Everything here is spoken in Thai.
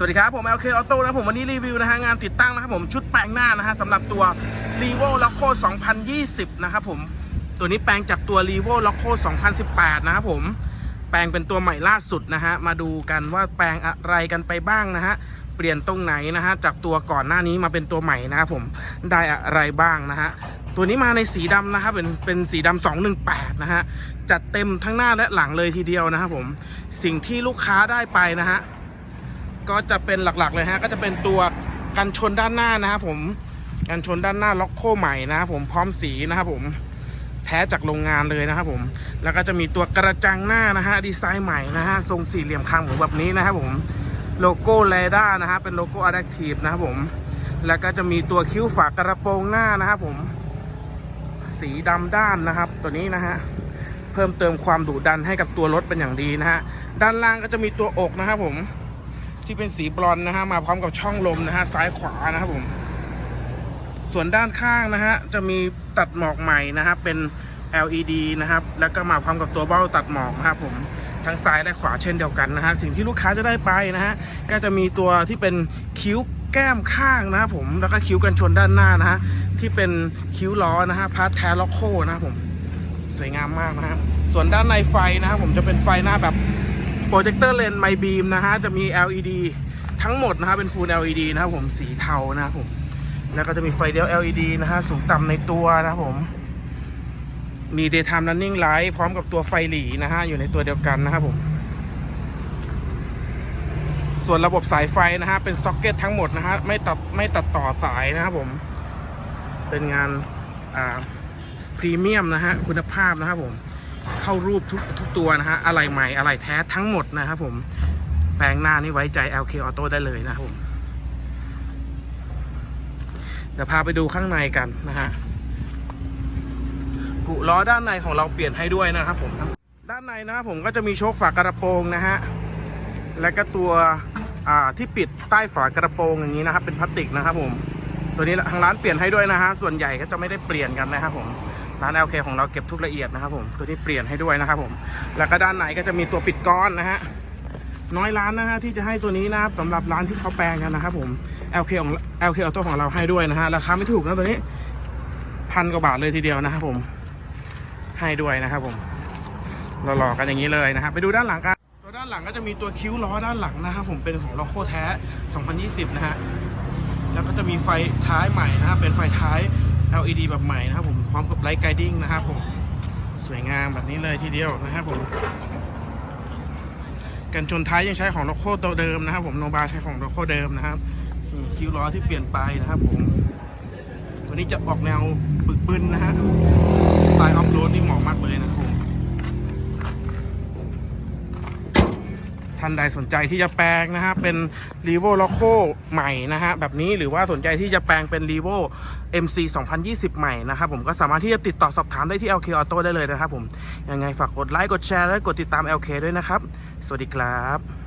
สวัสดีครับผม LK Auto นะผมวันนี้รีวิวนะฮะงานติดตั้งนะครับผมชุดแปลงหน้านะฮะสำหรับตัว r e v o Loco 2020 นะครับผม ตัวนี้แปลงจากตัว r e v o Loco 2018 นะครับผม แปลงเป็นตัวใหม่ล่าสุดนะฮะมาดูกันว่าแปลงอะไรกันไปบ้างนะฮะเปลี่ยนตรงไหนนะฮะจากตัวก่อนหน้านี้มาเป็นตัวใหม่นะครับผมได้อะไรบ้างนะฮะตัวนี้มาในสีดำนะครับเป็นเป็นสีดำ218 นะฮะจัดเต็มทั้งหน้าและหลังเลยทีเดียวนะครับผมสิ่งที่ลูกค้าได้ไปนะฮะ ก็จะเป็นหลักๆเลยฮะก็จะเป็นตัวกันชนด้านหน้านะครับผมกันชนด้านหน้าล็อกโคใหม่นะครับผมพร้อมสีนะครับผมแท้จากโรงงานเลยนะครับผม แล้วก็จะมีตัวกระจังหน้านะฮะดีไซน์ใหม่นะฮะทรงสี่เหลี่ยมคางหมูแบบนี้นะครับผมโลโก้เลด้านะฮะเป็นโลโก้อะแดปทีฟนะครับผม แล้วก็จะมีตัวคิ้วฝากระโปรงหน้านะครับผม สีดำด้านนะครับ ตัวนี้นะฮะเพิ่มเติมความดุดันให้กับตัวรถเป็นอย่างดีนะฮะด้านล่างก็จะมีตัวอกนะครับผม ที่เป็นสีบรอนนะฮะมาพร้อมกับช่องลมนะฮะซ้ายขวานะครับผม ส่วนด้านข้างนะฮะจะมีตัดหมอกใหม่นะครับเป็น LED นะครับแล้วก็มาพร้อมกับตัวเบ้าตัดหมอกนะครับผมทั้งซ้ายและขวาเช่นเดียวกันนะฮะสิ่งที่ลูกค้าจะได้ไปนะฮะก็จะมีตัวที่เป็นคิ้วแก้มข้างนะครับผมแล้วก็คิ้วกันชนด้านหน้านะฮะที่เป็นคิ้วล้อนะฮะพาร์ทแทล็อกโคนะครับผมสวยงามมากนะฮะส่วนด้านในไฟนะครับผมจะเป็นไฟหน้าแบบ โปรเจคเตอร์เลนส์ไมบีมนะฮะจะมี LED ทั้งหมดนะฮะเป็น Full LED นะครับผมสีเทานะครับผมแล้วก็จะมีไฟเดียว LED นะฮะสูงต่ำในตัวนะครับผมมี Daytime Running Light พร้อมกับตัวไฟหลีนะฮะอยู่ในตัวเดียวกันนะครับผมส่วนระบบสายไฟนะฮะเป็นซ็อกเก็ตทั้งหมดนะฮะไม่ตัดไม่ตัดต่อสายนะครับผม เป็นงานอ่าพรีเมียมนะฮะคุณภาพนะครับผม เข้ารูปทุกทุกตัวนะฮะอะไรใหม่อะไรแท้ทั้งหมดนะครับผมแปลงหน้านี่ไว้ใจ LK Auto ได้เลยนะครับผมเดี๋ยวพาไปดูข้างในกันนะฮะกุล้อด้านในของเราเปลี่ยนให้ด้วยนะครับผมด้านในนะครับผมก็จะมีโชคฝากระโปรงนะฮะและก็ตัวที่ปิดใต้ฝากระโปรงอย่างนี้นะครับเป็นพลาสติกนะครับผมตัวนี้ทางร้านเปลี่ยนให้ด้วยนะฮะส่วนใหญ่ก็จะไม่ได้เปลี่ยนกันนะครับผม ร้าน LK ของเราเก็บทุกละเอียดนะครับผมตัวนี้เปลี่ยนให้ด้วยนะครับผม แล้วก็ด้านในก็จะมีตัวปิดก้อนนะฮะน้อยร้านนะฮะที่จะให้ตัวนี้นะครับสำหรับร้านที่เขาแปลงกันนะครับผม LK ของ LK Auto ของเราให้ด้วยนะฮะราคาไม่ถูกนะตัวนี้พันกว่าบาทเลยทีเดียวนะครับผมให้ด้วยนะครับผมเราหลอกกันอย่างนี้เลยนะครับไปดูด้านหลังกันตัวด้านหลังก็จะมีตัวคิ้วล้อด้านหลังนะครับผมเป็นของล็อกโคแท้ 2020 นะฮะแล้วก็จะมีไฟท้ายใหม่นะครับเป็นไฟท้าย LED แบบใหม่นะครับผมพร้อมกับไลท์ไกดิ้งนะครับผมสวยงามแบบนี้เลยทีเดียวนะครับผมกันชนท้ายยังใช้ของโลโก้ตัวเดิมนะครับ ผมโนบาใช้ของโลโก้เดิมนะครับคิวล้อที่เปลี่ยนไปนะครับ ผม ตัวนี้จะออกแนวบึกบึนนะฮะสไตล์ออฟโรดนี่เหมาะมากเลยนะครับานใดสนใจที่จะแปลงนะฮะเป็น r e v o Loco ใหม่นะฮะแบบนี้หรือว่าสนใจที่จะแปลงเป็น r e v o MC 2020 ใหม่นะครับผมก็สามารถที่จะติดต่อสอบถามได้ที่ LK Auto ได้เลยนะครับผมยังไงฝากกดไลค์กดแชร์และกดติดตาม LK ด้วยนะครับ สวัสดีครับ